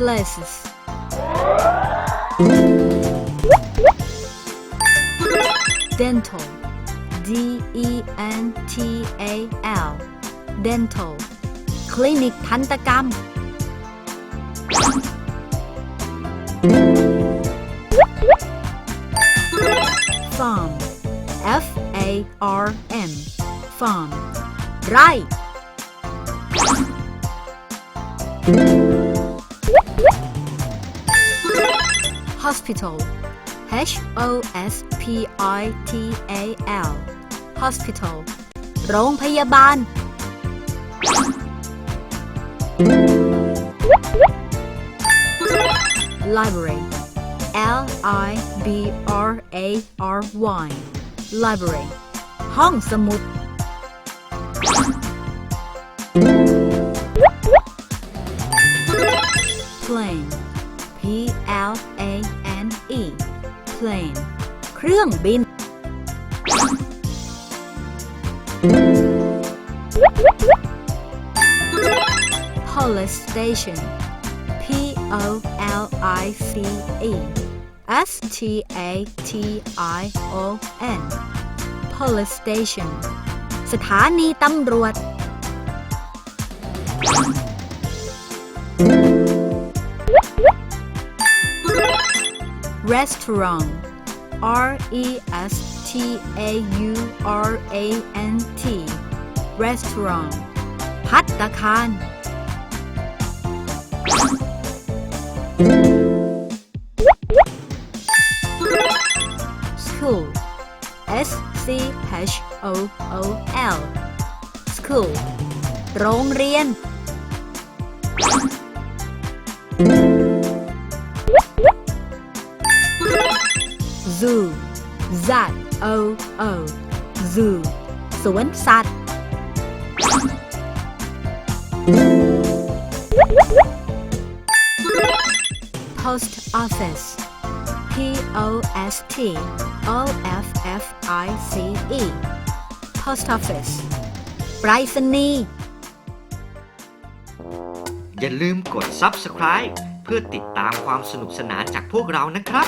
places dental D E N T A L dental คลินิกทันตกรรม farm F A R M farm ไร่ hospital H O S P I T A L hospital โรงพยาบาล library L I B R A R Y library ห้องสมุด plane plane เครื่องบิน police station P O L I C E S T A T I O N police station สถานีตำรวจ restaurant R E S T A U R A N T restaurant พัตตาคาร school S C H O O L school โรงเรียน zoo Z O O zoo สวนสัตว์ post office P O S T O F F I C E post office ไปรษณีย์อย่าลืมกด Subscribe เพื่อติดตามความสนุกสนานจากพวกเรานะครับ